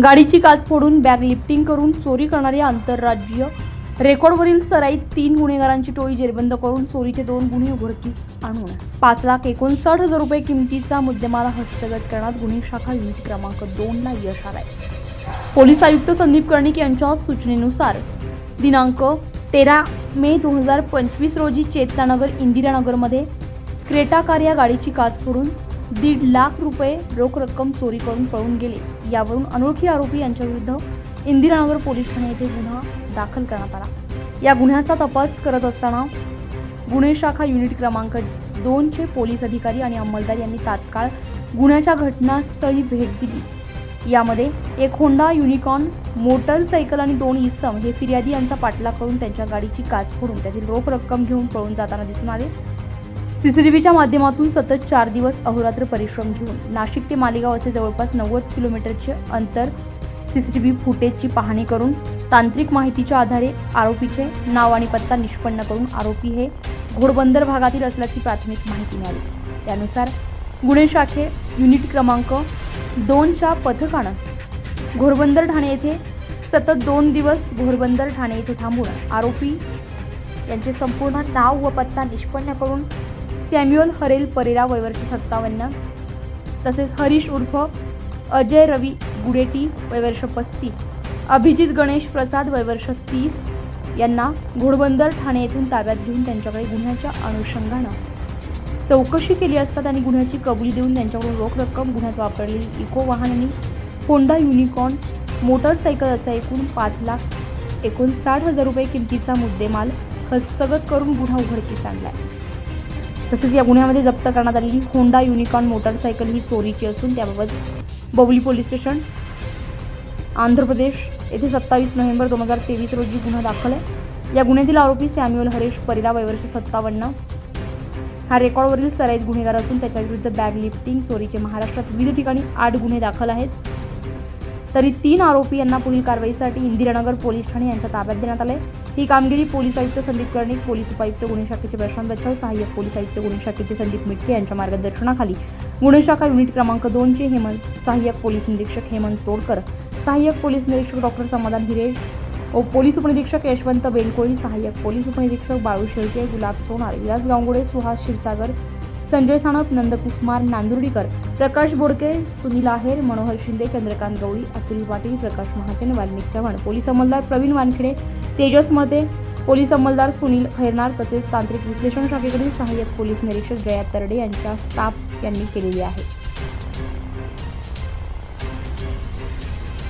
गाडीची काच फोडून बॅग लिफ्टिंग करून चोरी करणारी आंतरराज्यीय रेकॉर्डवरील सराईत तीन गुन्हेगारांची टोळी जेरबंद करून चोरीचे दोन गुन्हे उघडकीस आणून पाच लाख एकोणसाठ हजार रुपये किमतीचा मुद्देमाल हस्तगत करण्यात गुन्हे शाखा युनिट क्रमांक दोनला यश आलाय. पोलीस आयुक्त संदीप कर्णिक यांच्या सूचनेनुसार दिनांक तेरा मे दोन हजार पंचवीस रोजी चेतनानगर इंदिरानगरमध्ये क्रेटाकार या गाडीची काच फोडून दीड लाख रुपये रोख रक्कम चोरी करून पळून गेले. यावरून अनोळखी आरोपी यांच्याविरुद्ध इंदिरानगर पोलीस ठाणे येथे गुन्हा दाखल करण्यात आला. या गुन्ह्याचा तपास करत असताना गुन्हे शाखा युनिट क्रमांक दोनचे पोलीस अधिकारी आणि अंमलदार यांनी तात्काळ गुन्ह्याच्या घटनास्थळी भेट दिली. यामध्ये एक होंडा युनिकॉर्न मोटरसायकल आणि दोन इसम हे फिर्यादी यांचा पाठलाग करून त्यांच्या गाडीची काच फोडून त्यातील रोख रक्कम घेऊन पळून जाताना दिसून आले. सीसीटीव्हीच्या माध्यमातून सतत चार दिवस अहोरात्र परिश्रम घेऊन नाशिक ते मालेगाव असे जवळपास नव्वद किलोमीटरचे अंतर सीसीटीव्ही फुटेजची पाहणी करून तांत्रिक माहितीच्या आधारे आरोपीचे नाव आणि पत्ता निष्पन्न करून आरोपी हे घोडबंदर भागातील असल्याची प्राथमिक माहिती मिळाली. त्यानुसार गुन्हे शाखे युनिट क्रमांक दोनच्या पथकानं घोरबंदर ठाणे येथे सतत दोन दिवस घोरबंदर ठाणे येथे थांबून आरोपी यांचे संपूर्ण नाव व पत्ता निष्पन्न करून सॅम्युअल हरेल परेरा वयवर्ष सत्तावन्न. तसेच हरीश उर्फ अजय रवी गुडेटी वयवर्ष पस्तीस. अभिजित गणेश प्रसाद वयवर्ष तीस. यांना घोडबंदर ठाणे येथून ताब्यात घेऊन त्यांच्याकडे गुन्ह्याच्या अनुषंगानं चौकशी केली असता त्यांनी गुन्ह्याची कबुली देऊन त्यांच्याकडून रोख रक्कम गुन्ह्यात वापरलेली इको वाहन आणि होंडा युनिकॉर्न मोटरसायकल असा एकूण पाच लाख एकोणसाठ हजार रुपये किमतीचा मुद्देमाल हस्तगत करून गुन्हा उघडकीस आणला आहे तसेच या गुन्ह्यामध्ये जप्त करण्यात आलेली होंडा युनिकॉर्न मोटरसायकल ही चोरीची असून त्याबाबत बबली पोलीस स्टेशन आंध्र प्रदेश येथे सत्तावीस नोव्हेंबर दोन हजार तेवीस रोजी गुन्हा दाखल आहे. या गुन्ह्यातील आरोपी सॅम्युअल हरेश परिला वयवर्ष सत्तावन्न. हा रेकॉर्डवरील सराईत गुन्हेगार असून त्याच्याविरुद्ध बॅग लिफ्टिंग चोरीचे महाराष्ट्रात विविध ठिकाणी आठ गुन्हे दाखल आहेत. तरी तीन आरोपी यांना पुढील कारवाईसाठी इंदिरानगर पोलीस ठाणे यांच्या ताब्यात देण्यात आले ही कामगिरी पोलीस आयुक्त संदीप कर्णिक पोलीस उपायुक्त गुन्हे शाखेचे प्रशांत बच्चाव सहाय्यक पोलीस आयुक्त गुन्हे शाखेचे संदीप मिटके यांच्या मार्गदर्शनाखाली. गुन्हे शाखा युनिट क्रमांक दोनचे हेमंत सहाय्यक पोलीस निरीक्षक हेमंत तोडकर सहाय्यक पोलीस निरीक्षक डॉक्टर समाधान हिरे पोलीस उपनिरीक्षक यशवंत बेलकोळी सहाय्यक पोलीस उपनिरीक्षक बाळू शेळके गुलाब सोनार विलास गावगुडे सुहास क्षीरसागर संजय साणप नंदकुमार नांदुर्डीकर प्रकाश बोडके सुनील आहेर मनोहर शिंदे चंद्रकांत गवळी अतुल पाटील प्रकाश महाजन वाल्मिक चव्हाण पोलीस अंमलदार प्रवीण वानखेडे तेजस मते पोलीस अंमलदार सुनील खैरनार तसेच तांत्रिक विश्लेषण शाखेकडील सहाय्यक पोलीस निरीक्षक जया तरडे यांच्या स्टाफ यांनी केलेली आहे.